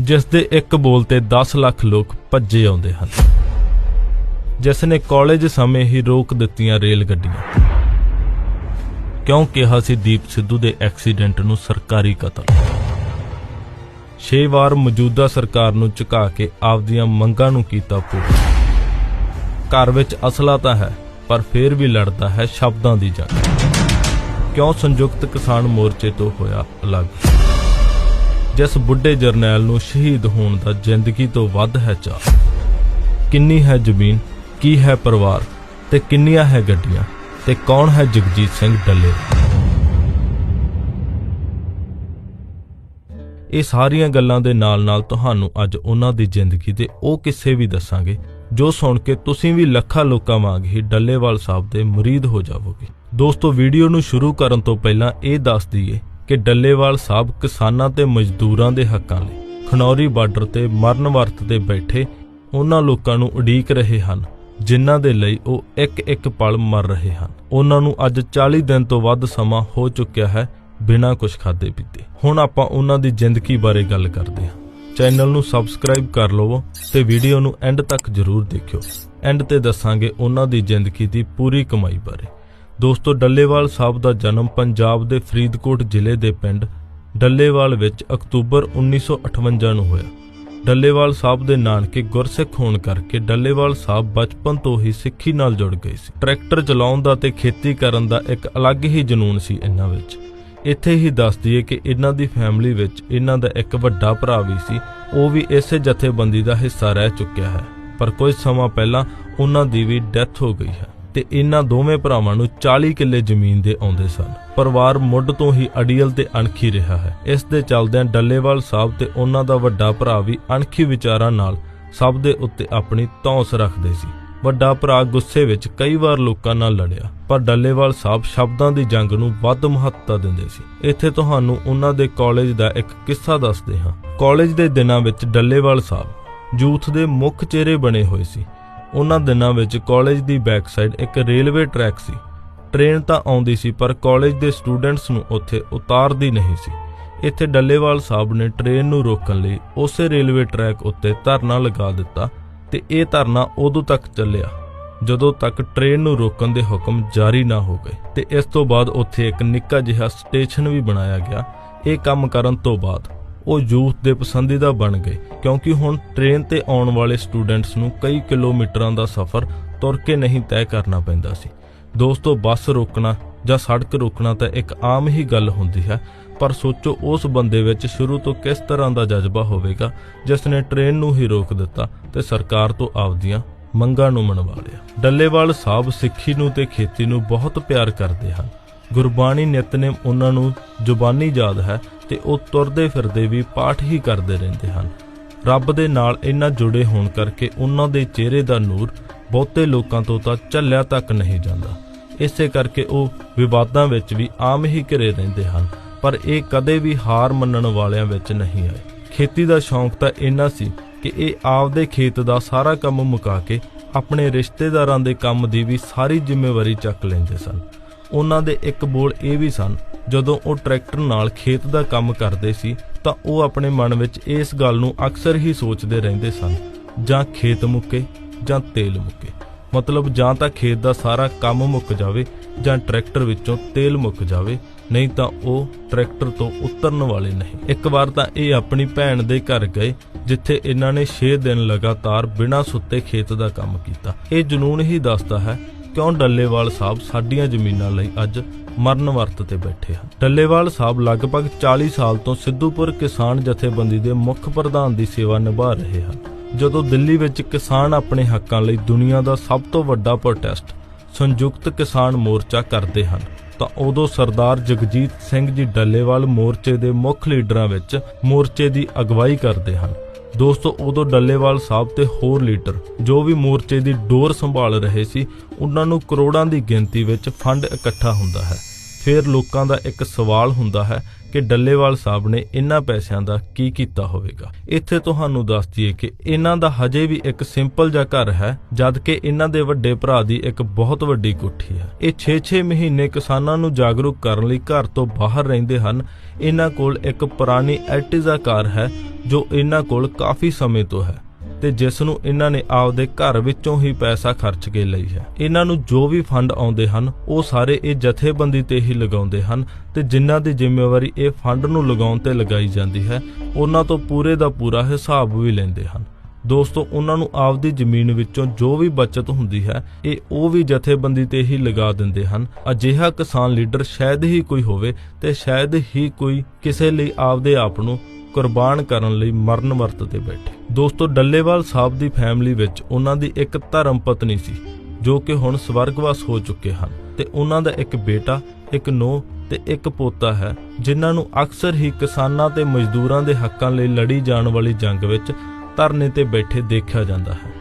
ਜਿਸ ਦੇ ਇੱਕ ਬੋਲ ਤੇ 10 ਲੱਖ ਲੋਕ ਭੱਜੇ ਆਉਂਦੇ ਹਨ। ਜਿਸ ਨੇ ਕਾਲਜ ਸਮੇਂ ਹੀ ਰੋਕ ਦਿੱਤੀਆਂ ਰੇਲ ਗੱਡੀਆਂ। ਕਿਉਂ ਕਿਹਾ ਸੀ ਦੀਪ ਸਿੱਧੂ ਦੇ ਐਕਸੀਡੈਂਟ ਨੂੰ ਸਰਕਾਰੀ ਕਤਲ? ਛੇ ਵਾਰ ਮੌਜੂਦਾ ਸਰਕਾਰ ਨੂੰ ਝੁਕਾ ਕੇ ਆਪਦੀਆਂ ਮੰਗਾਂ ਨੂੰ ਕੀਤਾ ਪੂਰਾ ਘਰ ਵਿੱਚ ਅਸਲਾ ਤਾਂ ਹੈ, ਪਰ ਫਿਰ ਵੀ ਲੜਦਾ ਹੈ ਸ਼ਬਦਾਂ ਦੀ ਜੰਗ। ਕਿਉਂ ਸੰਯੁਕਤ ਕਿਸਾਨ ਮੋਰਚੇ ਤੋਂ ਹੋਇਆ ਅਲੱਗ? ਜਿਸ ਬੁੱਢੇ ਜਰਨੈਲ ਨੂੰ ਸ਼ਹੀਦ ਹੋਣ ਦਾ ਜ਼ਿੰਦਗੀ ਤੋਂ ਵੱਧ ਹੈ ਚਾਹ ਕਿੰਨੀ ਹੈ ਜ਼ਮੀਨ, ਕੀ ਹੈ ਪਰਿਵਾਰ, ਤੇ ਕਿੰਨੀਆਂ ਹੈ ਗੱਡੀਆਂ, ਤੇ ਕੌਣ ਹੈ ਜਗਜੀਤ ਸਿੰਘ ਡੱਲੇ? ਇਹ ਸਾਰੀਆਂ ਗੱਲਾਂ ਦੇ ਨਾਲ-ਨਾਲ ਤੁਹਾਨੂੰ ਅੱਜ ਉਹਨਾਂ ਦੀ ਜ਼ਿੰਦਗੀ ਦੇ ਉਹ ਕਿੱਸੇ ਵੀ ਦੱਸਾਂਗੇ, ਜੋ ਸੁਣ ਕੇ ਤੁਸੀਂ ਵੀ ਲੱਖਾਂ ਲੋਕਾਂ ਵਾਂਗ ਹੀ ਡੱਲੇਵਾਲ ਸਾਹਿਬ ਦੇ ਮੁਰੀਦ ਹੋ ਜਾਵੋਗੇ। ਦੋਸਤੋ, ਵੀਡੀਓ ਨੂੰ ਸ਼ੁਰੂ ਕਰਨ ਤੋਂ ਪਹਿਲਾਂ ਇਹ ਦੱਸ ਦਈਏ ਕਿ ਡੱਲੇਵਾਲ ਸਾਹਿਬ ਕਿਸਾਨਾਂ ਤੇ ਮਜ਼ਦੂਰਾਂ ਦੇ ਹੱਕਾਂ ਲਈ ਖਨੌਰੀ ਬਾਰਡਰ ਤੇ ਮਰਨ ਵਰਤ ਤੇ ਬੈਠੇ ਉਹਨਾਂ ਲੋਕਾਂ ਨੂੰ ਉਡੀਕ ਰਹੇ ਹਨ, ਜਿਨ੍ਹਾਂ ਦੇ ਲਈ ਉਹ ਇੱਕ ਇੱਕ ਪਲ ਮਰ ਰਹੇ ਹਨ। ਉਹਨਾਂ ਨੂੰ ਅੱਜ 40 ਦਿਨ ਤੋਂ ਵੱਧ ਸਮਾਂ ਹੋ ਚੁੱਕਿਆ ਹੈ ਬਿਨਾਂ ਕੁਝ ਖਾਦੇ ਪੀਤੇ। ਹੁਣ ਆਪਾਂ ਉਹਨਾਂ ਦੀ ਜ਼ਿੰਦਗੀ ਬਾਰੇ ਗੱਲ ਕਰਦੇ ਹਾਂ। ਚੈਨਲ ਨੂੰ ਸਬਸਕ੍ਰਾਈਬ ਕਰ ਲਵੋ ਤੇ ਵੀਡੀਓ ਨੂੰ ਐਂਡ ਤੱਕ ਜ਼ਰੂਰ ਦੇਖਿਓ। ਐਂਡ ਤੇ ਦੱਸਾਂਗੇ ਉਹਨਾਂ ਦੀ ਜ਼ਿੰਦਗੀ ਦੀ ਪੂਰੀ ਕਮਾਈ ਬਾਰੇ। ਦੋਸਤੋ, ਡੱਲੇਵਾਲ ਸਾਹਿਬ ਦਾ ਜਨਮ ਪੰਜਾਬ ਦੇ ਫਰੀਦਕੋਟ ਜ਼ਿਲ੍ਹੇ ਦੇ ਪਿੰਡ ਡੱਲੇਵਾਲ ਵਿੱਚ ਅਕਤੂਬਰ 1958 ਨੂੰ ਹੋਇਆ। ਡੱਲੇਵਾਲ ਸਾਹਿਬ ਦੇ ਨਾਨਕੇ ਗੁਰਸਿੱਖ ਹੋਣ ਕਰਕੇ ਡੱਲੇਵਾਲ ਸਾਹਿਬ ਬਚਪਨ ਤੋਂ ਹੀ ਸਿੱਖੀ ਨਾਲ ਜੁੜ ਗਏ ਸੀ। ਟਰੈਕਟਰ ਚਲਾਉਣ ਦਾ ਤੇ ਖੇਤੀ ਕਰਨ ਦਾ ਇੱਕ ਅਲੱਗ ਹੀ ਜਨੂਨ ਸੀ ਇਹਨਾਂ ਵਿੱਚ। ਇੱਥੇ ਹੀ ਦੱਸ ਦਈਏ ਕਿ ਇਹਨਾਂ ਦੀ ਫੈਮਿਲੀ ਵਿੱਚ ਇਹਨਾਂ ਦਾ ਇੱਕ ਵੱਡਾ ਭਰਾ ਵੀ ਸੀ, ਉਹ ਵੀ ਇਸੇ ਜਥੇਬੰਦੀ ਦਾ ਹਿੱਸਾ ਰਹਿ ਚੁੱਕਿਆ ਹੈ। ਪਰ ਕੁਝ ਸਮਾਂ ਪਹਿਲਾਂ ਉਹਨਾਂ ਦੀ ਵੀ ਡੈਥ ਹੋ ਗਈ ਹੈ। ਤੇ ਇਹਨਾਂ ਦੋਵੇਂ ਭਰਾਵਾਂ ਨੂੰ 40 ਕਿੱਲੇ ਜ਼ਮੀਨ ਦੇ ਆਉਂਦੇ ਸਨ। ਪਰਿਵਾਰ ਮੁੱਢ ਤੋਂ ਹੀ ਅੜੀਅਲ ਤੇ ਅਣਖੀ ਰਿਹਾ ਹੈ। ਇਸ ਦੇ ਚੱਲਦਿਆਂ ਡੱਲੇਵਾਲ ਸਾਹਿਬ ਤੇ ਉਹਨਾਂ ਦਾ ਵੱਡਾ ਭਰਾ ਵੀ ਅਣਖੀ ਵਿਚਾਰਾਂ ਨਾਲ ਸਭ ਦੇ ਉੱਤੇ ਆਪਣੀ ਧੌਂਸ ਰੱਖਦੇ ਸੀ। ਵੱਡਾ ਭਰਾ ਗੁੱਸੇ ਵਿੱਚ ਕਈ ਵਾਰ ਲੋਕਾਂ ਨਾਲ ਲੜਿਆ, ਪਰ ਡੱਲੇਵਾਲ ਸਾਹਿਬ ਸ਼ਬਦਾਂ ਦੀ ਜੰਗ ਨੂੰ ਵੱਧ ਮਹੱਤਤਾ ਦਿੰਦੇ ਸੀ। ਇੱਥੇ ਤੁਹਾਨੂੰ ਉਹਨਾਂ ਦੇ ਕਾਲਜ ਦਾ ਇੱਕ ਕਿੱਸਾ ਦੱਸਦੇ ਹਾਂ। ਕਾਲਜ ਦੇ ਦਿਨਾਂ ਵਿੱਚ ਡੱਲੇਵਾਲ ਸਾਹਿਬ ਯੂਥ ਦੇ ਮੁੱਖ ਚਿਹਰੇ ਬਣੇ ਹੋਏ ਸੀ। ਉਹਨਾਂ ਦਿਨਾਂ ਵਿੱਚ ਕਾਲਜ ਦੀ ਬੈਕਸਾਈਡ ਇੱਕ ਰੇਲਵੇ ਟਰੈਕ ਸੀ। ਟ੍ਰੇਨ ਤਾਂ ਆਉਂਦੀ ਸੀ, ਪਰ ਕਾਲਜ ਦੇ ਸਟੂਡੈਂਟਸ ਨੂੰ ਉੱਥੇ ਉਤਾਰਦੀ ਨਹੀਂ ਸੀ। ਇੱਥੇ ਡੱਲੇਵਾਲ ਸਾਹਿਬ ਨੇ ਟ੍ਰੇਨ ਨੂੰ ਰੋਕਣ ਲਈ ਉਸੇ ਰੇਲਵੇ ਟਰੈਕ ਉੱਤੇ ਧਰਨਾ ਲਗਾ ਦਿੱਤਾ ਤੇ ਇਹ ਧਰਨਾ ਉਦੋਂ ਤੱਕ ਚੱਲਿਆ ਜਦੋਂ ਤੱਕ ਟ੍ਰੇਨ ਨੂੰ ਰੋਕਣ ਦੇ ਹੁਕਮ ਜਾਰੀ ਨਾ ਹੋ ਗਏ ਤੇ ਇਸ ਤੋਂ ਬਾਅਦ ਉੱਥੇ ਇੱਕ ਨਿੱਕਾ ਜਿਹਾ ਸਟੇਸ਼ਨ ਵੀ ਬਣਾਇਆ ਗਿਆ। ਇਹ ਕੰਮ ਕਰਨ ਤੋਂ ਬਾਅਦ ਉਹ ਯੂਥ ਦੇ ਪਸੰਦੀਦਾ ਬਣ ਗਏ, ਕਿਉਂਕਿ ਹੁਣ ਟ੍ਰੇਨ ਤੇ ਆਉਣ ਵਾਲੇ ਸਟੂਡੈਂਟਸ ਨੂੰ ਕਈ ਕਿਲੋਮੀਟਰਾਂ ਦਾ ਸਫ਼ਰ ਤੁਰ ਕੇ ਨਹੀਂ ਤੈਅ ਕਰਨਾ ਪੈਂਦਾ ਸੀ। ਦੋਸਤੋ, ਬੱਸ ਰੋਕਣਾ ਜਾਂ ਸੜਕ ਰੋਕਣਾ ਤਾਂ ਇੱਕ ਆਮ ਹੀ ਗੱਲ ਹੁੰਦੀ ਹੈ, ਪਰ ਸੋਚੋ ਉਸ ਬੰਦੇ ਵਿੱਚ ਸ਼ੁਰੂ ਤੋਂ ਕਿਸ ਤਰ੍ਹਾਂ ਦਾ ਜਜ਼ਬਾ ਹੋਵੇਗਾ ਜਿਸ ਨੇ ਟ੍ਰੇਨ ਨੂੰ ਹੀ ਰੋਕ ਦਿੱਤਾ ਤੇ ਸਰਕਾਰ ਤੋਂ ਆਪਦੀਆਂ ਮੰਗਾਂ ਨੂੰ ਮਨਵਾ ਲਿਆ। ਡੱਲੇਵਾਲ ਸਾਹਿਬ ਸਿੱਖੀ ਨੂੰ ਤੇ ਖੇਤੀ ਨੂੰ ਬਹੁਤ ਪਿਆਰ ਕਰਦੇ ਹਨ। ਗੁਰਬਾਣੀ ਨਿਤਨੇਮ ਉਹਨਾਂ ਨੂੰ ਜ਼ੁਬਾਨੀ ਯਾਦ ਹੈ ਤੇ ਉਹ ਤੁਰਦੇ ਫਿਰਦੇ ਵੀ ਪਾਠ ਹੀ ਕਰਦੇ ਰਹਿੰਦੇ ਹਨ। ਰੱਬ ਦੇ ਨਾਲ ਇੰਨਾ ਜੁੜੇ ਹੋਣ ਕਰਕੇ ਉਹਨਾਂ ਦੇ ਚਿਹਰੇ ਦਾ ਨੂਰ ਬਹੁਤੇ ਲੋਕਾਂ ਤੋਂ ਤਾਂ ਝੱਲਿਆ ਤੱਕ ਨਹੀਂ ਜਾਂਦਾ। ਇਸੇ ਕਰਕੇ ਉਹ ਵਿਵਾਦਾਂ ਵਿੱਚ ਵੀ ਆਮ ਹੀ ਘਿਰੇ ਰਹਿੰਦੇ ਹਨ, ਪਰ ਇਹ ਕਦੇ ਵੀ ਹਾਰ ਮੰਨਣ ਵਾਲਿਆਂ ਵਿੱਚ ਨਹੀਂ ਆਏ। ਖੇਤੀ ਦਾ ਸ਼ੌਂਕ ਤਾਂ ਇੰਨਾ ਸੀ ਕਿ ਇਹ ਆਪਦੇ ਖੇਤ ਦਾ ਸਾਰਾ ਕੰਮ ਮੁਕਾ ਕੇ ਆਪਣੇ ਰਿਸ਼ਤੇਦਾਰਾਂ ਦੇ ਕੰਮ ਦੀ ਵੀ ਸਾਰੀ ਜ਼ਿੰਮੇਵਾਰੀ ਚੱਕ ਲੈਂਦੇ ਸਨ। ਉਹਨਾਂ ਦੇ ਇੱਕ ਬੋਲ ਇਹ ਵੀ ਸਨ, ਜਦੋਂ ਉਹ ਟਰੈਕਟਰ ਨਾਲ ਖੇਤ ਦਾ ਕੰਮ ਕਰਦੇ ਸੀ, ਤਾਂ ਉਹ ਆਪਣੇ ਮਨ ਵਿੱਚ ਇਸ ਗੱਲ ਨੂੰ ਅਕਸਰ ਹੀ ਸੋਚਦੇ ਰਹਿੰਦੇ ਸਨ, ਜਾਂ ਖੇਤ ਮੁੱਕੇ, ਜਾਂ ਤੇਲ ਮੁੱਕੇ। ਮਤਲਬ ਜਾਂ ਤਾਂ ਖੇਤ ਦਾ ਸਾਰਾ ਕੰਮ ਮੁੱਕ ਜਾਵੇ, ਜਾਂ ਟਰੈਕਟਰ ਵਿੱਚੋਂ ਤੇਲ ਮੁੱਕ ਜਾਵੇ, ਨਹੀਂ ਤਾਂ ਉਹ ਟਰੈਕਟਰ ਤੋਂ ਉਤਰਨ ਵਾਲੇ ਨਹੀਂ। ਇੱਕ ਵਾਰ ਤਾਂ ਇਹ ਆਪਣੀ ਭੈਣ ਦੇ ਘਰ ਗਏ, ਜਿੱਥੇ ਇਹਨਾਂ ਨੇ 6 ਦਿਨ ਲਗਾਤਾਰ ਬਿਨਾਂ ਸੁੱਤੇ ਖੇਤ ਦਾ ਕੰਮ ਕੀਤਾ। ਇਹ ਜਨੂਨ ਹੀ ਦੱਸਦਾ ਹੈ ਕਿਉਂ ਡੱਲੇਵਾਲ ਸਾਹਿਬ ਸਾਡੀਆਂ ਜ਼ਮੀਨਾਂ ਲਈ ਅੱਜ ਮਰਨ ਵਰਤ ਤੇ ਬੈਠੇ ਹਨ? ਡੱਲੇਵਾਲ ਸਾਹਿਬ ਲਗਭਗ 40 ਸਾਲ ਤੋਂ ਸਿੱਧੂਪੁਰ ਕਿਸਾਨ ਜਥੇਬੰਦੀ ਦੇ ਮੁੱਖ ਪ੍ਰਧਾਨ ਦੀ ਸੇਵਾ ਨਿਭਾ ਰਹੇ ਹਨ। ਜਦੋਂ ਦਿੱਲੀ ਵਿੱਚ ਕਿਸਾਨ ਆਪਣੇ ਹੱਕਾਂ ਲਈ ਦੁਨੀਆ ਦਾ ਸਭ ਤੋਂ ਵੱਡਾ ਪ੍ਰੋਟੈਸਟ ਸੰਯੁਕਤ ਕਿਸਾਨ ਮੋਰਚਾ ਕਰਦੇ ਹਨ, ਤਾਂ ਉਦੋਂ ਸਰਦਾਰ ਜਗਜੀਤ ਸਿੰਘ ਜੀ ਡੱਲੇਵਾਲ ਮੋਰਚੇ ਦੇ ਮੁੱਖ ਲੀਡਰਾਂ ਵਿੱਚ ਮੋਰਚੇ ਦੀ ਅਗਵਾਈ ਕਰਦੇ ਹਨ। ਦੋਸਤੋ, ਉਦੋਂ ਡੱਲੇਵਾਲ ਸਾਹਿਬ ਤੇ ਹੋਰ ਲੀਡਰ ਜੋ ਵੀ ਮੋਰਚੇ ਦੀ ਡੋਰ ਸੰਭਾਲ ਰਹੇ ਸੀ, ਉਹਨਾਂ ਨੂੰ ਕਰੋੜਾਂ ਦੀ ਗਿਣਤੀ ਵਿੱਚ ਫੰਡ ਇਕੱਠਾ ਹੁੰਦਾ ਹੈ। ਫਿਰ ਲੋਕਾਂ ਦਾ ਇੱਕ ਸਵਾਲ ਹੁੰਦਾ ਹੈ ਕਿ ਡੱਲੇਵਾਲ ਸਾਹਿਬ ਨੇ ਇਹਨਾਂ ਪੈਸਿਆਂ ਦਾ ਕੀ ਕੀਤਾ ਹੋਵੇਗਾ। ਇੱਥੇ ਤੁਹਾਨੂੰ ਦੱਸ ਦਈਏ ਕਿ ਇਹਨਾਂ ਦਾ ਹਜੇ ਵੀ ਇੱਕ ਸਿੰਪਲ ਜਿਹਾ ਘਰ ਹੈ, ਜਦ ਕਿ ਇਹਨਾਂ ਦੇ ਵੱਡੇ ਭਰਾ ਦੀ ਇੱਕ ਬਹੁਤ ਵੱਡੀ ਕੋਠੀ ਹੈ। ਇਹ 6-6 ਮਹੀਨੇ ਕਿਸਾਨਾਂ ਨੂੰ ਜਾਗਰੂਕ ਕਰਨ ਲਈ ਘਰ ਤੋਂ ਬਾਹਰ ਰਹਿੰਦੇ ਹਨ। ਇਹਨਾਂ ਕੋਲ ਇੱਕ ਪੁਰਾਣੀ ਐਲਟਿਜ਼ਾ ਕਾਰ ਹੈ, ਜੋ ਇਹਨਾਂ ਕੋਲ ਕਾਫੀ ਸਮੇਂ ਤੋਂ ਹੈ। ਤੇ ਜਿਸ ਨੂੰ ਇਹਨਾਂ ਨੇ ਆਪਦੇ ਘਰ ਵਿੱਚੋਂ ਹੀ ਪੈਸਾ ਖਰਚ ਕੇ ਲਈ ਹੈ। ਇਹਨਾਂ ਨੂੰ ਜੋ ਵੀ ਫੰਡ ਆਉਂਦੇ ਹਨ, ਉਹ ਸਾਰੇ ਇਹ ਜਥੇਬੰਦੀ ਤੇ ਹੀ ਲਗਾਉਂਦੇ ਹਨ ਤੇ ਜਿਨ੍ਹਾਂ ਦੀ ਜ਼ਿੰਮੇਵਾਰੀ ਇਹ ਫੰਡ ਨੂੰ ਲਗਾਉਣ ਤੇ ਲਗਾਈ ਜਾਂਦੀ ਹੈ, ਉਹਨਾਂ ਤੋਂ ਪੂਰੇ ਦਾ ਪੂਰਾ ਹਿਸਾਬ ਵੀ ਲੈਂਦੇ ਹਨ। ਦੋਸਤੋ, ਉਹਨਾਂ ਨੂੰ ਆਪਦੀ ਜ਼ਮੀਨ ਵਿੱਚੋਂ ਜੋ ਵੀ ਬਚਤ ਹੁੰਦੀ ਹੈ, ਇਹ ਉਹ ਵੀ ਜਥੇਬੰਦੀ ਤੇ ਹੀ ਲਗਾ ਦਿੰਦੇ ਹਨ। ਅਜਿਹਾ ਕਿਸਾਨ ਲੀਡਰ ਸ਼ਾਇਦ ਹੀ ਕੋਈ ਹੋਵੇ ਤੇ ਸ਼ਾਇਦ ਹੀ ਕੋਈ ਕਿਸੇ ਲਈ ਆਪਦੇ ਆਪ ਨੂੰ ਕੁਰਬਾਨ ਕਰਨ ਲਈ ਮਰਨ ਵਰਤ ਤੇ ਬੈਠੇ। ਦੋਸਤੋ, ਡੱਲੇਵਾਲ ਸਾਹਿਬ ਦੀ ਫੈਮਿਲੀ ਵਿੱਚ ਉਹਨਾਂ ਦੀ ਇੱਕ ਧਰਮ ਪਤਨੀ ਸੀ, ਜੋ ਕਿ ਹੁਣ ਸਵਰਗਵਾਸ ਹੋ ਚੁੱਕੇ ਹਨ ਤੇ ਉਹਨਾਂ ਦਾ ਇੱਕ ਬੇਟਾ, ਇੱਕ ਨੂੰਹ ਤੇ ਇੱਕ ਪੋਤਾ ਹੈ, ਜਿਨ੍ਹਾਂ ਨੂੰ ਅਕਸਰ ਹੀ ਕਿਸਾਨਾਂ ਤੇ ਮਜ਼ਦੂਰਾਂ ਦੇ ਹੱਕਾਂ ਲਈ ਲੜੀ ਜਾਣ ਵਾਲੀ ਜੰਗ ਵਿੱਚ ਧਰਨੇ ਤੇ ਬੈਠੇ ਦੇਖਿਆ ਜਾਂਦਾ ਹੈ।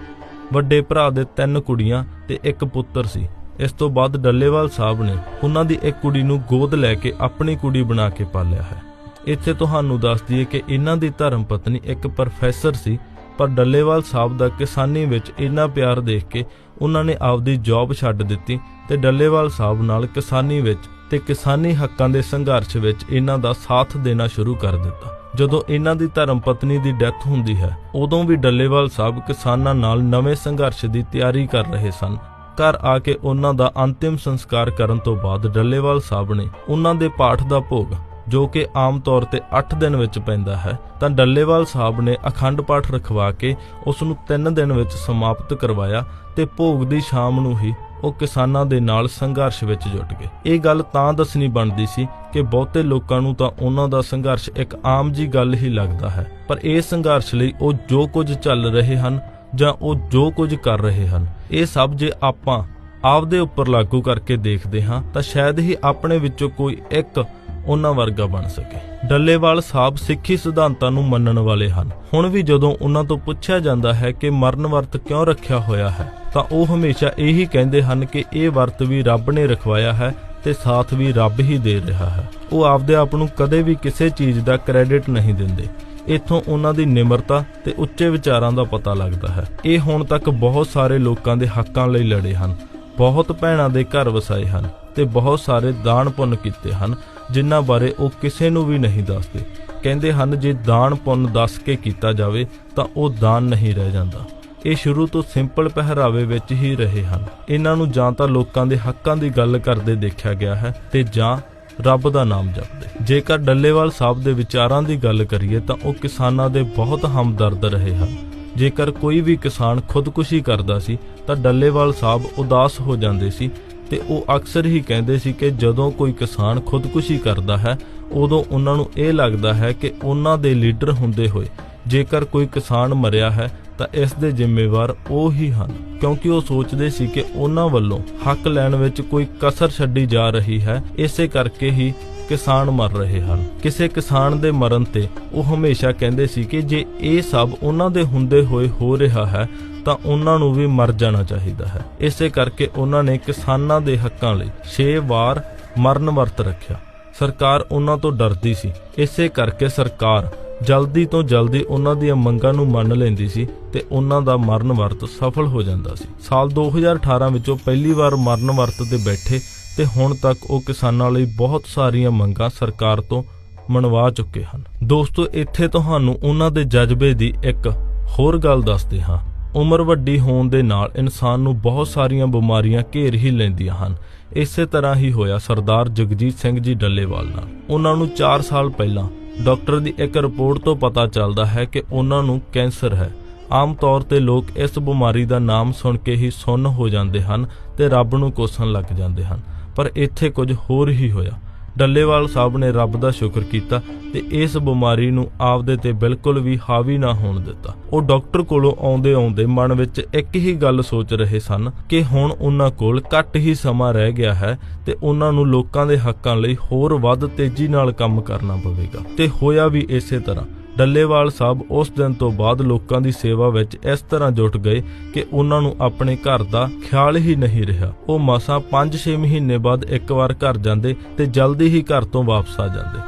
ਵੱਡੇ ਭਰਾ ਦੇ ਤਿੰਨ ਕੁੜੀਆਂ ਤੇ ਇੱਕ ਪੁੱਤਰ ਸੀ। ਇਸ ਤੋਂ ਬਾਅਦ ਡੱਲੇਵਾਲ ਸਾਹਿਬ ਨੇ ਉਹਨਾਂ ਦੀ ਇੱਕ ਕੁੜੀ ਨੂੰ ਗੋਦ ਲੈ ਕੇ ਆਪਣੀ ਕੁੜੀ ਬਣਾ ਕੇ ਪਾਲਿਆ ਹੈ। ਇੱਥੇ ਤੁਹਾਨੂੰ ਦੱਸ ਦਈਏ ਕਿ ਇਹਨਾਂ ਦੀ ਧਰਮ ਪਤਨੀ ਇੱਕ ਪ੍ਰੋਫੈਸਰ ਸੀ, ਪਰ ਡੱਲੇਵਾਲ ਸਾਹਿਬ ਦਾ ਕਿਸਾਨੀ ਵਿੱਚ ਇੰਨਾ ਪਿਆਰ ਦੇਖ ਕੇ ਉਹਨਾਂ ਨੇ ਆਪਦੀ ਜੌਬ ਛੱਡ ਦਿੱਤੀ ਤੇ ਡੱਲੇਵਾਲ ਸਾਹਿਬ ਨਾਲ ਕਿਸਾਨੀ ਵਿੱਚ ਤੇ ਕਿਸਾਨੀ ਹੱਕਾਂ ਦੇ ਸੰਘਰਸ਼ ਵਿੱਚ ਇਹਨਾਂ ਦਾ ਸਾਥ ਦੇਣਾ ਸ਼ੁਰੂ ਕਰ ਦਿੱਤਾ। ਜਦੋਂ ਇਹਨਾਂ ਦੀ ਧਰਮ ਪਤਨੀ ਦੀ ਡੈਥ ਹੁੰਦੀ ਹੈ, ਉਦੋਂ ਵੀ ਡੱਲੇਵਾਲ ਸਾਹਿਬ ਕਿਸਾਨਾਂ ਨਾਲ ਨਵੇਂ ਸੰਘਰਸ਼ ਦੀ ਤਿਆਰੀ ਕਰ ਰਹੇ ਸਨ। ਘਰ ਆ ਕੇ ਉਹਨਾਂ ਦਾ ਅੰਤਿਮ ਸੰਸਕਾਰ ਕਰਨ ਤੋਂ ਬਾਅਦ ਡੱਲੇਵਾਲ ਸਾਹਿਬ ਨੇ ਉਹਨਾਂ ਦੇ ਪਾਠ ਦਾ ਭੋਗ ਜੋ ਕਿ ਆਮ ਤੌਰ ਤੇ 8 ਦਿਨ ਵਿੱਚ ਪੈਂਦਾ ਹੈ, ਤਾਂ ਡੱਲੇਵਾਲ ਸਾਹਿਬ ਨੇ ਅਖੰਡ ਪਾਠ ਰਖਵਾ ਕੇ ਉਸ ਨੂੰ 3 ਦਿਨ ਵਿੱਚ ਸਮਾਪਤ ਕਰਵਾਇਆ ਤੇ ਭੋਗ ਦੀ ਸ਼ਾਮ ਨੂੰ ਹੀ ਉਹ ਕਿਸਾਨਾਂ ਦੇ ਨਾਲ ਸੰਘਰਸ਼ ਵਿੱਚ ਜੁਟ ਗਏ। ਇਹ ਗੱਲ ਤਾਂ ਦੱਸਣੀ ਬਣਦੀ ਸੀ ਕਿ ਬਹੁਤੇ ਲੋਕਾਂ ਨੂੰ ਤਾਂ ਉਹਨਾਂ ਦਾ ਸੰਘਰਸ਼ ਇੱਕ ਆਮ ਜੀ ਗੱਲ ਹੀ ਲੱਗਦਾ ਹੈ, ਪਰ ਇਹ ਸੰਘਰਸ਼ ਲਈ ਉਹ ਜੋ ਕੁਝ ਚੱਲ ਰਹੇ ਹਨ ਜਾਂ ਉਹ ਜੋ ਕੁਝ ਕਰ ਰਹੇ ਹਨ, ਇਹ ਸਭ ਜੇ ਆਪਾਂ ਆਪਦੇ ਉੱਪਰ ਲਾਗੂ ਕਰਕੇ ਦੇਖਦੇ ਹਾਂ, ਤਾਂ ਸ਼ਾਇਦ ਹੀ ਆਪਣੇ ਵਿੱਚੋਂ ਕੋਈ ਇੱਕ ਉਹਨਾਂ ਵਰਗਾ ਬਣ ਸਕੇ। ਡੱਲੇਵਾਲ ਸਾਹਿਬ ਸਿੱਖੀ ਸਿਧਾਂਤਾਂ ਨੂੰ ਮੰਨਣ ਵਾਲੇ ਹਨ। ਹੁਣ ਵੀ ਜਦੋਂ ਉਹਨਾਂ ਤੋਂ ਪੁੱਛਿਆ ਜਾਂਦਾ ਹੈ ਕਿ ਮਰਨ ਵਰਤ ਕਿਉਂ ਰੱਖਿਆ ਹੋਇਆ ਹੈ, ਤਾਂ ਉਹ ਹਮੇਸ਼ਾ ਇਹੀ ਕਹਿੰਦੇ ਹਨ ਕਿ ਇਹ ਵਰਤ ਵੀ ਰੱਬ ਨੇ ਰਖਵਾਇਆ ਹੈ ਤੇ ਸਾਥ ਵੀ ਰੱਬ ਹੀ ਦੇ ਰਿਹਾ ਹੈ। ਉਹ ਆਪਦੇ ਆਪ ਨੂੰ ਕਦੇ ਵੀ ਕਿਸੇ ਚੀਜ਼ ਦਾ ਕ੍ਰੈਡਿਟ ਨਹੀਂ ਦਿੰਦੇ। ਇੱਥੋਂ ਉਹਨਾਂ ਦੀ ਨਿਮਰਤਾ ਤੇ ਉੱਚੇ ਵਿਚਾਰਾਂ ਦਾ ਪਤਾ ਲੱਗਦਾ ਹੈ। ਇਹ ਹੁਣ ਤੱਕ ਬਹੁਤ ਸਾਰੇ ਲੋਕਾਂ ਦੇ ਹੱਕਾਂ ਲਈ ਲੜੇ ਹਨ। ਬਹੁਤ ਭੈਣਾਂ ਦੇ ਘਰ ਵਸਾਏ ਹਨ ਤੇ ਬਹੁਤ ਸਾਰੇ ਦਾਨ ਪੁੰਨ ਕੀਤੇ ਹਨ। ਜਿਨ੍ਹਾਂ ਬਾਰੇ ਉਹ ਕਿਸੇ ਨੂੰ ਵੀ ਨਹੀਂ ਦੱਸਦੇ। ਕਹਿੰਦੇ ਹਨ, ਜੇ ਦਾਨ ਪੁੰਨ ਦੱਸ ਕੇ ਕੀਤਾ ਜਾਵੇ, ਤਾਂ ਉਹ ਦਾਨ ਨਹੀਂ ਰਹਿ ਜਾਂਦਾ। ਇਹ ਸ਼ੁਰੂ ਤੋਂ ਸਿੰਪਲ ਪਹਿਰਾਵੇ ਵਿੱਚ ਹੀ ਰਹੇ ਹਨ। ਇਹਨਾਂ ਨੂੰ ਜਾਂ ਤਾਂ ਲੋਕਾਂ ਦੇ ਹੱਕਾਂ ਦੀ ਗੱਲ ਕਰਦੇ ਦੇਖਿਆ ਗਿਆ ਹੈ ਤੇ ਜਾਂ ਰੱਬ ਦਾ ਨਾਮ ਜਪਦੇ। ਜੇਕਰ ਡੱਲੇਵਾਲ ਸਾਹਿਬ ਦੇ ਵਿਚਾਰਾਂ ਦੀ ਗੱਲ ਕਰੀਏ, ਤਾਂ ਉਹ ਕਿਸਾਨਾਂ ਦੇ ਬਹੁਤ ਹਮਦਰਦ ਰਹੇ ਹਨ। ਜੇਕਰ ਕੋਈ ਵੀ ਕਿਸਾਨ ਖੁਦਕੁਸ਼ੀ ਕਰਦਾ ਸੀ, ਤਾਂ ਡੱਲੇਵਾਲ ਸਾਹਿਬ ਉਦਾਸ ਹੋ ਜਾਂਦੇ ਸੀ ਤੇ ਉਹ ਅਕਸਰ ਹੀ ਕਹਿੰਦੇ ਸੀ ਕਿ ਜਦੋਂ ਕੋਈ ਕਿਸਾਨ ਖੁਦਕੁਸ਼ੀ ਕਰਦਾ ਹੈ, ਉਦੋਂ ਉਹਨਾਂ ਨੂੰ ਇਹ ਲੱਗਦਾ ਹੈ ਕਿ ਉਹਨਾਂ ਦੇ ਲੀਡਰ ਹੁੰਦੇ ਹੋਏ ਜੇਕਰ ਕੋਈ ਕਿਸਾਨ ਮਰਿਆ ਹੈ, ਤਾਂ ਇਸ ਦੇ ਜ਼ਿੰਮੇਵਾਰ ਉਹ ਹੀ ਹਨ। ਕਿਉਂਕਿ ਉਹ ਸੋਚਦੇ ਸੀ ਕਿ ਉਹਨਾਂ ਵੱਲੋਂ ਹੱਕ ਲੈਣ ਵਿੱਚ ਕੋਈ ਕਸਰ ਛੱਡੀ ਜਾ ਰਹੀ ਹੈ, ਇਸੇ ਕਰਕੇ ਹੀ ਕਿਸਾਨ ਮਰ ਰਹੇ ਹਨ। ਕਿਸੇ ਕਿਸਾਨ ਦੇ ਮਰਨ ਤੇ ਉਹ ਹਮੇਸ਼ਾ ਕਹਿੰਦੇ ਸੀ ਕਿ ਜੇ ਇਹ ਸਭ ਉਹਨਾਂ ਦੇ ਹੁੰਦੇ ਹੋਏ ਹੋ ਰਿਹਾ ਹੈ ਤਾਂ ਉਹਨਾਂ ਨੂੰ ਵੀ ਮਰ ਜਾਣਾ ਚਾਹੀਦਾ ਹੈ। ਇਸੇ ਕਰਕੇ ਉਹਨਾਂ ਨੇ ਕਿਸਾਨਾਂ ਦੇ ਹੱਕਾਂ ਲਈ 6 ਵਾਰ ਮਰਨ ਵਰਤ ਰੱਖਿਆ। ਸਰਕਾਰ ਉਹਨਾਂ ਤੋਂ ਡਰਦੀ ਸੀ। ਇਸੇ ਕਰਕੇ ਸਰਕਾਰ ਜਲਦੀ ਤੋਂ ਜਲਦੀ ਉਹਨਾਂ ਦੀਆਂ ਮੰਗਾਂ ਨੂੰ ਮੰਨ ਲੈਂਦੀ ਸੀ ਤੇ ਉਹਨਾਂ ਦਾ ਮਰਨ ਵਰਤ ਸਫਲ ਹੋ ਜਾਂਦਾ ਸੀ। ਸਾਲ 2018 ਵਿੱਚ ਉਹ ਪਹਿਲੀ ਵਾਰ ਮਰਨ ਵਰਤ ਤੇ ਬੈਠੇ ਤੇ ਹੁਣ ਤੱਕ ਉਹ ਕਿਸਾਨਾਂ ਲਈ ਬਹੁਤ ਸਾਰੀਆਂ ਮੰਗਾਂ ਸਰਕਾਰ ਤੋਂ ਮਨਵਾ ਚੁੱਕੇ ਹਨ। ਦੋਸਤੋ, ਇੱਥੇ ਤੁਹਾਨੂੰ ਉਹਨਾਂ ਦੇ ਜਜ਼ਬੇ ਦੀ ਇੱਕ ਹੋਰ ਗੱਲ ਦੱਸਦੇ ਹਾਂ। ਉਮਰ ਵੱਡੀ ਹੋਣ ਦੇ ਨਾਲ ਇਨਸਾਨ ਨੂੰ ਬਹੁਤ ਸਾਰੀਆਂ ਬਿਮਾਰੀਆਂ ਘੇਰ ਹੀ ਲੈਂਦੀਆਂ ਹਨ। ਇਸੇ ਤਰ੍ਹਾਂ ਹੀ ਹੋਇਆ ਸਰਦਾਰ ਜਗਜੀਤ ਸਿੰਘ ਜੀ ਡੱਲੇਵਾਲ ਨਾਲ। ਉਹਨਾਂ ਨੂੰ 4 ਸਾਲ ਪਹਿਲਾਂ ਡਾਕਟਰ ਦੀ ਇੱਕ ਰਿਪੋਰਟ ਤੋਂ ਪਤਾ ਚੱਲਦਾ ਹੈ ਕਿ ਉਹਨਾਂ ਨੂੰ ਕੈਂਸਰ ਹੈ। ਆਮ ਤੌਰ ਤੇ ਲੋਕ ਇਸ ਬਿਮਾਰੀ ਦਾ ਨਾਮ ਸੁਣ ਕੇ ਹੀ ਸੁੰਨ ਹੋ ਜਾਂਦੇ ਹਨ ਤੇ ਰੱਬ ਨੂੰ ਕੋਸਣ ਲੱਗ ਜਾਂਦੇ ਹਨ। ਪਰ ਇੱਥੇ ਕੁਝ ਹੋਰ ਹੀ ਹੋਇਆ। ਡੱਲੇਵਾਲ ਸਾਹਿਬ ਨੇ ਰੱਬ ਦਾ ਸ਼ੁਕਰ ਕੀਤਾ ਤੇ ਇਸ ਬਿਮਾਰੀ ਨੂੰ ਆਪਦੇ ਤੇ ਬਿਲਕੁਲ ਵੀ ਹਾਵੀ ਨਾ ਹੋਣ ਦਿੱਤਾ। ਉਹ ਡਾਕਟਰ ਕੋਲੋਂ ਆਉਂਦੇ ਆਉਂਦੇ ਮਨ ਵਿੱਚ ਇੱਕ ਹੀ ਗੱਲ ਸੋਚ ਰਹੇ ਸਨ ਕਿ ਹੁਣ ਉਹਨਾਂ ਕੋਲ ਘੱਟ ਹੀ ਸਮਾਂ ਰਹਿ ਗਿਆ ਹੈ ਤੇ ਉਹਨਾਂ ਨੂੰ ਲੋਕਾਂ ਦੇ ਹੱਕਾਂ ਲਈ ਹੋਰ ਵੱਧ ਤੇਜ਼ੀ ਨਾਲ ਕੰਮ ਕਰਨਾ ਪਵੇਗਾ। ਤੇ ਹੋਇਆ ਵੀ ਇਸੇ ਤਰ੍ਹਾਂ। ਡੱਲੇਵਾਲ ਸਾਹਿਬ ਉਸ ਦਿਨ ਤੋਂ ਬਾਅਦ ਲੋਕਾਂ ਦੀ ਸੇਵਾ ਵਿੱਚ ਇਸ ਤਰ੍ਹਾਂ ਜੁਟ ਗਏ ਕਿ ਉਹਨਾਂ ਨੂੰ ਆਪਣੇ ਘਰ ਦਾ ਖਿਆਲ ਹੀ ਨਹੀਂ ਰਿਹਾ। ਉਹ ਮਸਾਂ 5-6 ਮਹੀਨੇ ਬਾਅਦ ਇੱਕ ਵਾਰ ਘਰ ਜਾਂਦੇ ਤੇ ਜਲਦੀ ਹੀ ਘਰ ਤੋਂ ਵਾਪਸ ਆ ਜਾਂਦੇ।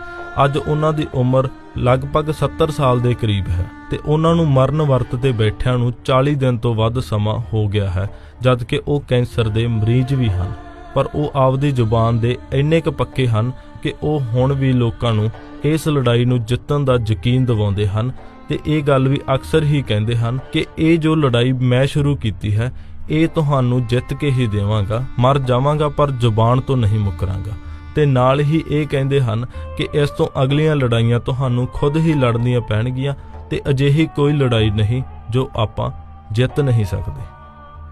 ਅੱਜ ਉਹਨਾਂ ਦੀ ਉਮਰ ਲਗਭਗ 70 ਸਾਲ ਦੇ ਕਰੀਬ ਹੈ ਤੇ ਉਹਨਾਂ ਨੂੰ ਮਰਨ ਵਰਤ ਤੇ ਬੈਠਿਆਂ ਨੂੰ 40 ਦਿਨ ਤੋਂ ਵੱਧ ਸਮਾਂ ਹੋ ਗਿਆ ਹੈ ਜਦ ਕਿ ਉਹ ਕੈਂਸਰ ਦੇ ਮਰੀਜ਼ ਵੀ ਹਨ। ਪਰ ਉਹ ਆਪਦੀ ਜ਼ੁਬਾਨ ਦੇ ਇੰਨੇ ਕੁ ਪੱਕੇ ਹਨ ਕਿ ਉਹ ਹੁਣ ਵੀ ਲੋਕਾਂ ਨੂੰ ਇਸ ਲੜਾਈ ਨੂੰ ਜਿੱਤਣ ਦਾ ਯਕੀਨ ਦਿਵਾਉਂਦੇ ਹਨ ਤੇ ਇਹ ਗੱਲ ਵੀ ਅਕਸਰ ਹੀ ਕਹਿੰਦੇ ਹਨ ਕਿ ਇਹ ਜੋ ਲੜਾਈ ਮੈਂ ਸ਼ੁਰੂ ਕੀਤੀ ਹੈ, ਇਹ ਤੁਹਾਨੂੰ ਜਿੱਤ ਕੇ ਹੀ ਦੇਵਾਂਗਾ, ਮਰ ਜਾਵਾਂਗਾ ਪਰ ਜ਼ੁਬਾਨ ਤੋਂ ਨਹੀਂ ਮੁਕਰਾਂਗਾ। ਤੇ ਨਾਲ ਹੀ ਇਹ ਕਹਿੰਦੇ ਹਨ ਕਿ ਇਸ ਤੋਂ ਅਗਲੀਆਂ ਲੜਾਈਆਂ ਤੁਹਾਨੂੰ ਖੁਦ ਹੀ ਲੜਨੀਆਂ ਪੈਣਗੀਆਂ ਤੇ ਅਜਿਹੀ ਕੋਈ ਲੜਾਈ ਨਹੀਂ ਜੋ ਆਪਾਂ ਜਿੱਤ ਨਹੀਂ ਸਕਦੇ।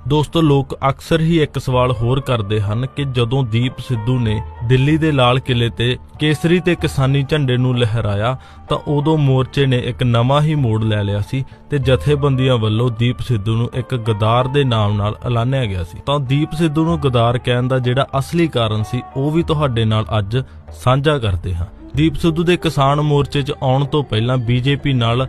ਦੋਸਤੋ, ਲੋਕ ਅਕਸਰ ਹੀ ਇੱਕ ਸਵਾਲ ਹੋਰ ਕਰਦੇ ਹਨ ਕਿ ਜਦੋਂ ਦੀਪ ਸਿੱਧੂ ਨੇ ਦਿੱਲੀ ਦੇ ਲਾਲ ਕਿਲੇ ਤੇ ਕੇਸਰੀ ਤੇ ਕਿਸਾਨੀ ਝੰਡੇ ਨੂੰ ਲਹਿਰਾਇਆ, ਤਾਂ ਉਦੋਂ ਮੋਰਚੇ ਨੇ ਇੱਕ ਨਵਾਂ ਹੀ ਮੋੜ ਲੈ ਲਿਆ ਸੀ ਤੇ ਜਥੇਬੰਦੀਆਂ ਵੱਲੋਂ ਦੀਪ ਸਿੱਧੂ ਨੂੰ ਇੱਕ ਗਦਾਰ ਦੇ ਨਾਮ ਨਾਲ ਐਲਾਨਿਆ ਗਿਆ ਸੀ। ਤਾਂ ਦੀਪ ਸਿੱਧੂ ਨੂੰ ਗਦਾਰ ਕਹਿਣ ਦਾ ਜਿਹੜਾ ਅਸਲੀ ਕਾਰਨ ਸੀ, ਉਹ ਵੀ ਤੁਹਾਡੇ ਨਾਲ ਅੱਜ ਸਾਂਝਾ ਕਰਦੇ ਹਾਂ। ਦੀਪ ਸਿੱਧੂ ਦੇ ਕਿਸਾਨ ਮੋਰਚੇ 'ਚ ਆਉਣ ਤੋਂ ਪਹਿਲਾਂ ਬੀਜੇਪੀ ਨਾਲ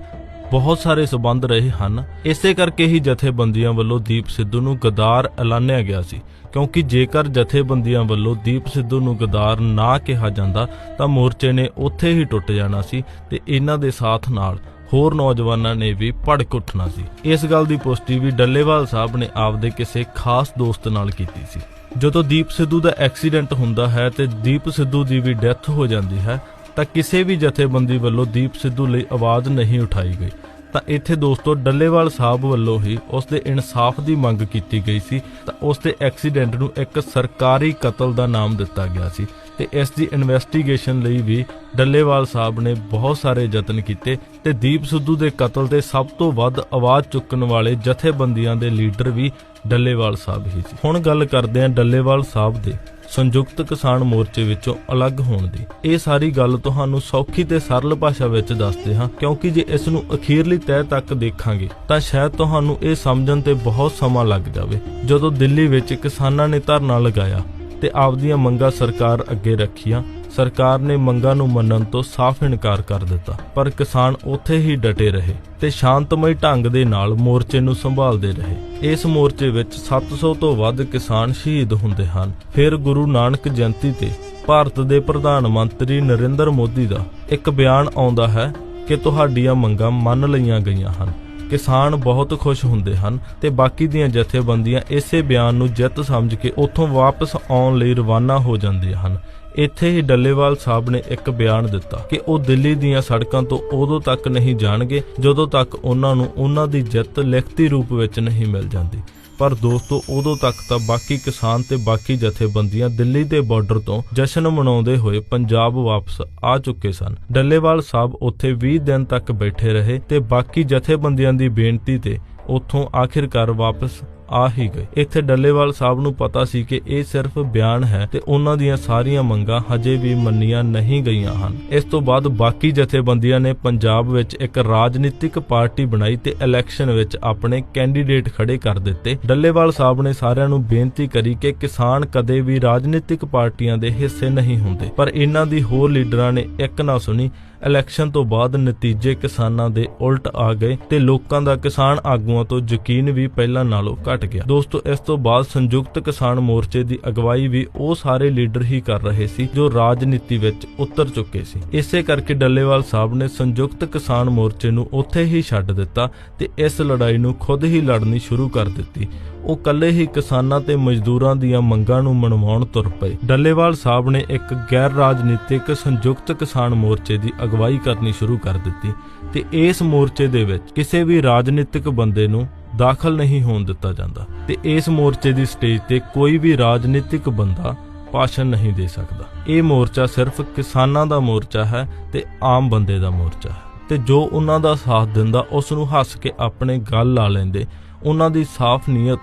ਬਹੁਤ ਸਾਰੇ ਸਬੰਧ ਰਹੇ ਹਨ। ਇਸੇ ਕਰਕੇ ਹੀ ਜਥੇਬੰਦੀਆਂ ਵੱਲੋਂ ਦੀਪ ਸਿੱਧੂ ਨੂੰ ਗਦਾਰ ਐਲਾਨਿਆ ਗਿਆ ਸੀ। ਕਿਉਂਕਿ ਜੇਕਰ ਜਥੇਬੰਦੀਆਂ ਵੱਲੋਂ ਦੀਪ ਸਿੱਧੂ ਨੂੰ ਗਦਾਰ ਨਾ ਕਿਹਾ ਜਾਂਦਾ, ਤਾਂ ਮੋਰਚੇ ਨੇ ਉੱਥੇ ਹੀ ਟੁੱਟ ਜਾਣਾ ਸੀ ਤੇ ਇਹਨਾਂ ਦੇ ਸਾਥ ਨਾਲ ਹੋਰ ਨੌਜਵਾਨਾਂ ਨੇ ਵੀ ਭੜਕ ਉੱਠਣਾ ਸੀ। ਇਸ ਗੱਲ ਦੀ ਪੁਸ਼ਟੀ ਵੀ ਡੱਲੇਵਾਲ ਸਾਹਿਬ ਨੇ ਆਪਦੇ ਕਿਸੇ ਖਾਸ ਦੋਸਤ ਨਾਲ ਕੀਤੀ ਸੀ। ਜਦੋਂ ਦੀਪ ਸਿੱਧੂ ਦਾ ਐਕਸੀਡੈਂਟ ਹੁੰਦਾ ਹੈ ਤੇ ਦੀਪ ਸਿੱਧੂ ਦੀ ਵੀ ਡੈਥ ਹੋ ਜਾਂਦੀ ਹੈ ਤਾਂ ਕਿਸੇ ਵੀ ਜਥੇਬੰਦੀ ਵੱਲੋਂ ਦੀਪ ਸਿੱਧੂ ਲਈ ਆਵਾਜ਼ ਨਹੀਂ ਉਠਾਈ ਗਈ। ਤਾਂ ਇੱਥੇ ਦੋਸਤੋ, ਡੱਲੇਵਾਲ ਸਾਹਿਬ ਵੱਲੋਂ ਹੀ ਉਸ ਦੇ ਇਨਸਾਫ ਦੀ ਮੰਗ ਕੀਤੀ ਗਈ ਸੀ। ਤਾਂ ਉਸ ਦੇ ਐਕਸੀਡੈਂਟ ਨੂੰ ਇੱਕ ਸਰਕਾਰੀ ਕਤਲ ਦਾ ਨਾਮ ਦਿੱਤਾ ਗਿਆ ਸੀ। ਤੇ ਇਸ ਦੀ ਇਨਵੈਸਟੀਗੇਸ਼ਨ ਲਈ ਵੀ ਡੱਲੇਵਾਲ ਸਾਹਿਬ ਨੇ ਬਹੁਤ ਸਾਰੇ ਯਤਨ ਕੀਤੇ ਤੇ ਦੀਪ ਸਿੱਧੂ ਦੇ ਕਤਲ ਤੇ ਸਭ ਤੋਂ ਵੱਧ ਆਵਾਜ਼ ਚੁੱਕਣ ਵਾਲੇ ਜਥੇਬੰਦੀਆਂ ਦੇ ਲੀਡਰ ਵੀ ਡੱਲੇਵਾਲ ਸਾਹਿਬ ਹੀ ਸੀ। ਹੁਣ ਗੱਲ ਕਰਦੇ ਹਾਂ ਡੱਲੇਵਾਲ ਸਾਹਿਬ ਦੇ। ਸੰਯੁਕਤ ਕਿਸਾਨ ਮੋਰਚੇ ਵਿੱਚੋਂ ਅਲੱਗ ਹੋਣ ਦੀ। ਇਹ ਸਾਰੀ ਗੱਲ ਤੁਹਾਨੂੰ ਸੌਖੀ ਤੇ ਸਰਲ ਭਾਸ਼ਾ ਵਿੱਚ ਦੱਸਦੇ ਹਾਂ, ਕਿਉਂਕਿ ਜੇ ਇਸ ਨੂੰ ਅਖੀਰਲੀ ਤਹਿ ਤੱਕ ਦੇਖਾਂਗੇ, ਤਾਂ ਸ਼ਾਇਦ ਤੁਹਾਨੂੰ ਇਹ ਸਮਝਣ ਤੇ ਬਹੁਤ ਸਮਾਂ ਲੱਗ ਜਾਵੇ। ਜਦੋਂ ਦਿੱਲੀ ਵਿੱਚ ਕਿਸਾਨਾਂ ਨੇ ਧਰਨਾ ਲਗਾਇਆ ਤੇ ਆਪਦੀਆਂ ਮੰਗਾਂ ਸਰਕਾਰ ਅੱਗੇ ਰੱਖੀਆਂ। ਸਰਕਾਰ ਨੇ ਮੰਗਾਂ ਨੂੰ ਮੰਨਣ ਤੋਂ ਸਾਫ਼ ਇਨਕਾਰ ਕਰ ਦਿੱਤਾ। ਪਰ ਕਿਸਾਨ ਉੱਥੇ ਹੀ ਡਟੇ ਰਹੇ ਤੇ ਸ਼ਾਂਤਮਈ ਢੰਗ ਦੇ ਨਾਲ ਮੋਰਚੇ ਨੂੰ ਸੰਭਾਲਦੇ ਰਹੇ। ਇਸ ਮੋਰਚੇ ਵਿੱਚ 700 ਤੋਂ ਵੱਧ ਕਿਸਾਨ ਸ਼ਹੀਦ ਹੁੰਦੇ ਹਨ। ਫਿਰ ਗੁਰੂ ਨਾਨਕ ਜਯੰਤੀ ਤੇ ਭਾਰਤ ਦੇ ਪ੍ਰਧਾਨ ਮੰਤਰੀ ਨਰਿੰਦਰ ਮੋਦੀ ਦਾ ਇੱਕ ਬਿਆਨ ਆਉਂਦਾ ਹੈ ਕਿ ਤੁਹਾਡੀਆਂ ਮੰਗਾਂ ਮੰਨ ਲਈਆਂ ਗਈਆਂ ਹਨ। ਕਿਸਾਨ ਬਹੁਤ ਖੁਸ਼ ਹੁੰਦੇ ਹਨ ਤੇ ਬਾਕੀ ਦੀਆਂ ਜਥੇਬੰਦੀਆਂ ਇਸੇ ਬਿਆਨ ਨੂੰ ਜਿੱਤ ਸਮਝ ਕੇ ਉੱਥੋਂ ਵਾਪਸ ਆਉਣ ਲਈ ਰਵਾਨਾ ਹੋ ਜਾਂਦੀਆਂ ਹਨ। ਇੱਥੇ ਹੀ ਡੱਲੇਵਾਲ ਸਾਹਿਬ ਨੇ ਇੱਕ ਬਿਆਨ ਦਿੱਤਾ ਕਿ ਉਹ ਦਿੱਲੀ ਦੀਆਂ ਸੜਕਾਂ ਤੋਂ ਉਦੋਂ ਤੱਕ ਨਹੀਂ ਜਾਣਗੇ ਜਦੋਂ ਤੱਕ ਉਹਨਾਂ ਨੂੰ ਉਹਨਾਂ ਦੀ ਜਿੱਤ ਲਿਖਤੀ ਰੂਪ ਵਿੱਚ ਨਹੀਂ ਮਿਲ ਜਾਂਦੀ। ਪਰ ਦੋਸਤੋ, ਉਦੋਂ ਤੱਕ ਤਾਂ ਬਾਕੀ ਕਿਸਾਨ ਤੇ ਬਾਕੀ ਜਥੇਬੰਦੀਆਂ ਦਿੱਲੀ ਦੇ ਬਾਰਡਰ ਤੋਂ ਜਸ਼ਨ ਮਨਾਉਂਦੇ ਹੋਏ ਪੰਜਾਬ ਵਾਪਸ ਆ ਚੁੱਕੇ ਸਨ। ਡੱਲੇਵਾਲ ਸਾਹਿਬ ਉੱਥੇ 20 ਦਿਨ ਤੱਕ ਬੈਠੇ ਰਹੇ ਤੇ ਬਾਕੀ ਜਥੇਬੰਦੀਆਂ ਦੀ ਬੇਨਤੀ ਤੇ ਉੱਥੋਂ ਆਖਿਰਕਾਰ ਵਾਪਸ ਆ ਹੀ ਗਏ। ਇੱਥੇ ਡੱਲੇਵਾਲ ਸਾਹਿਬ ਨੂੰ ਪਤਾ ਸੀ ਕਿ ਇਹ ਸਿਰਫ ਬਿਆਨ ਹੈ ਤੇ ਉਹਨਾਂ ਦੀਆਂ ਸਾਰੀਆਂ ਮੰਗਾਂ ਹਜੇ ਵੀ ਮੰਨੀਆਂ ਨਹੀਂ ਗਈਆਂ ਹਨ। ਇਸ ਤੋਂ ਬਾਅਦ ਬਾਕੀ ਜਥੇਬੰਦੀਆਂ ਨੇ ਪੰਜਾਬ ਵਿੱਚ ਇੱਕ ਰਾਜਨੀਤਿਕ ਪਾਰਟੀ ਬਣਾਈ ਤੇ ਇਲੈਕਸ਼ਨ ਵਿੱਚ ਆਪਣੇ ਕੈਂਡੀਡੇਟ ਖੜੇ ਕਰ ਦਿੱਤੇ। ਡੱਲੇਵਾਲ ਸਾਹਿਬ ਨੇ ਸਾਰਿਆਂ ਨੂੰ ਬੇਨਤੀ ਕਰੀ ਕਿ ਕਿਸਾਨ ਕਦੇ ਵੀ ਰਾਜਨੀਤਿਕ ਪਾਰਟੀਆਂ ਦੇ ਹਿੱਸੇ ਨਹੀਂ ਹੁੰਦੇ। ਪਰ ਇਹਨਾਂ ਦੀ ਹੋਰ ਲੀਡਰਾਂ ਨੇ ਇੱਕ ਨਾ ਸੁਣੀ ਇਲੈਕਸ਼ਨ ਤੋਂ ਬਾਅਦ ਨਤੀਜੇ ਕਿਸਾਨਾਂ ਦੇ ਉਲਟ ਆ ਗਏ ਤੇ ਲੋਕਾਂ ਦਾ ਕਿਸਾਨ ਆਗੂਆਂ ਤੋਂ ਯਕੀਨ ਵੀ ਪਹਿਲਾਂ ਨਾਲੋਂ ਘਟ ਗਿਆ। ਦੋਸਤੋ, ਇਸ ਤੋਂ ਬਾਅਦ ਸੰਯੁਕਤ ਕਿਸਾਨ ਮੋਰਚੇ ਦੀ ਅਗਵਾਈ ਵੀ ਉਹ ਸਾਰੇ ਲੀਡਰ ਹੀ ਕਰ ਰਹੇ ਸੀ ਜੋ ਰਾਜਨੀਤੀ ਵਿੱਚ ਉਤਰ ਚੁੱਕੇ ਸੀ। ਇਸੇ ਕਰਕੇ ਡੱਲੇਵਾਲ ਸਾਹਿਬ ਨੇ ਸੰਯੁਕਤ ਕਿਸਾਨ ਮੋਰਚੇ ਨੂੰ ਉੱਥੇ ਹੀ ਛੱਡ ਦਿੱਤਾ ਤੇ ਇਸ ਲੜਾਈ ਨੂੰ ਖੁਦ ਹੀ ਲੜਨੀ ਸ਼ੁਰੂ ਕਰ ਦਿੱਤੀ। ਉਹ ਕੱਲੇ ਹੀ ਕਿਸਾਨਾਂ ਤੇ ਮਜ਼ਦੂਰਾਂ ਦੀਆਂ ਮੰਗਾਂ ਨੂੰ ਮਨਵਾਉਣ ਤੁਰ ਪਏ। ਡੱਲੇਵਾਲ ਸਾਹਿਬ ਨੇ ਇੱਕ ਗੈਰ ਰਾਜਨੀਤਿਕ ਸੰਯੁਕਤ ਕਿਸਾਨ ਮੋਰਚੇ ਦੀ ਅਗਵਾਈ ਕਰਨੀ ਸ਼ੁਰੂ ਕਰ ਦਿੱਤੀ ਤੇ ਇਸ ਮੋਰਚੇ ਦੇ ਵਿੱਚ ਕਿਸੇ ਵੀ ਰਾਜਨੀਤਿਕ ਬੰਦੇ ਨੂੰ ਦਾਖਲ ਨਹੀਂ ਹੋਣ ਦਿੱਤਾ ਜਾਂਦਾ ਤੇ ਇਸ ਮੋਰਚੇ ਦੀ ਸਟੇਜ ਤੇ ਕੋਈ ਵੀ ਰਾਜਨੀਤਿਕ ਬੰਦਾ ਭਾਸ਼ਣ ਨਹੀਂ ਦੇ ਸਕਦਾ। ਇਹ ਮੋਰਚਾ ਸਿਰਫ ਕਿਸਾਨਾਂ ਦਾ ਮੋਰਚਾ ਹੈ ਤੇ ਆਮ ਬੰਦੇ ਦਾ ਮੋਰਚਾ ਹੈ ਤੇ ਜੋ ਉਹਨਾਂ ਦਾ ਸਾਥ ਦਿੰਦਾ ਉਸ ਨੂੰ ਹੱਸ ਕੇ ਆਪਣੇ ਗੱਲ ਲਾ ਲੈਂਦੇ ਉਹਨਾਂ ਦੀ ਸਾਫ਼ ਨੀਅਤ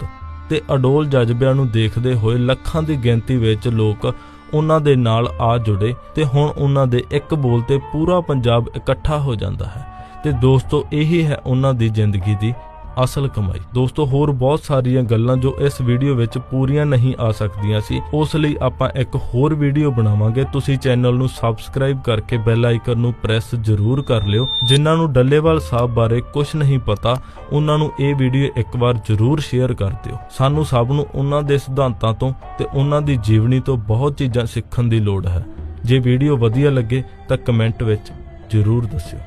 ਤੇ ਅਡੋਲ ਜਜ਼ਬਿਆਂ ਨੂੰ ਦੇਖਦੇ ਹੋਏ ਲੱਖਾਂ ਦੀ ਗਿਣਤੀ ਵਿੱਚ ਲੋਕ ਉਹਨਾਂ ਦੇ ਨਾਲ ਆ ਜੁੜੇ ਤੇ ਹੁਣ ਉਹਨਾਂ ਦੇ ਇੱਕ ਬੋਲ ਤੇ ਪੂਰਾ ਪੰਜਾਬ ਇਕੱਠਾ ਹੋ ਜਾਂਦਾ ਹੈ। ਤੇ ਦੋਸਤੋ, ਇਹੀ ਹੈ ਉਹਨਾਂ ਦੀ ਜ਼ਿੰਦਗੀ ਦੀ ਅਸਲ ਕਮਾਈ। ਦੋਸਤੋ, ਹੋਰ ਬਹੁਤ ਸਾਰੀਆਂ ਗੱਲਾਂ ਜੋ ਇਸ ਵੀਡੀਓ ਵਿੱਚ ਪੂਰੀਆਂ ਨਹੀਂ ਆ ਸਕਦੀਆਂ ਸੀ, ਉਸ ਲਈ ਆਪਾਂ ਇੱਕ ਹੋਰ ਵੀਡੀਓ ਬਣਾਵਾਂਗੇ। ਤੁਸੀਂ ਚੈਨਲ ਨੂੰ ਸਬਸਕ੍ਰਾਈਬ ਕਰਕੇ ਬੈਲ ਆਈਕਨ ਨੂੰ ਪ੍ਰੈਸ ਜ਼ਰੂਰ ਕਰ ਲਿਓ, ਜਿਨ੍ਹਾਂ ਨੂੰ ਡੱਲੇਵਾਲ ਸਾਹਿਬ ਬਾਰੇ ਕੁਝ ਨਹੀਂ ਪਤਾ, ਉਹਨਾਂ ਨੂੰ ਇਹ ਵੀਡੀਓ ਇੱਕ ਵਾਰ ਜ਼ਰੂਰ ਸ਼ੇਅਰ ਕਰ ਦਿਓ। ਸਾਨੂੰ ਸਭ ਨੂੰ ਉਹਨਾਂ ਦੇ ਸਿਧਾਂਤਾਂ ਤੋਂ ਤੇ ਉਹਨਾਂ ਦੀ ਜੀਵਨੀ ਤੋਂ ਬਹੁਤ ਚੀਜ਼ਾਂ ਸਿੱਖਣ ਦੀ ਲੋੜ ਹੈ। ਜੇ ਵੀਡੀਓ ਵਧੀਆ ਲੱਗੇ ਤਾਂ ਕਮੈਂਟ ਵਿੱਚ ਜ਼ਰੂਰ ਦੱਸਿਓ।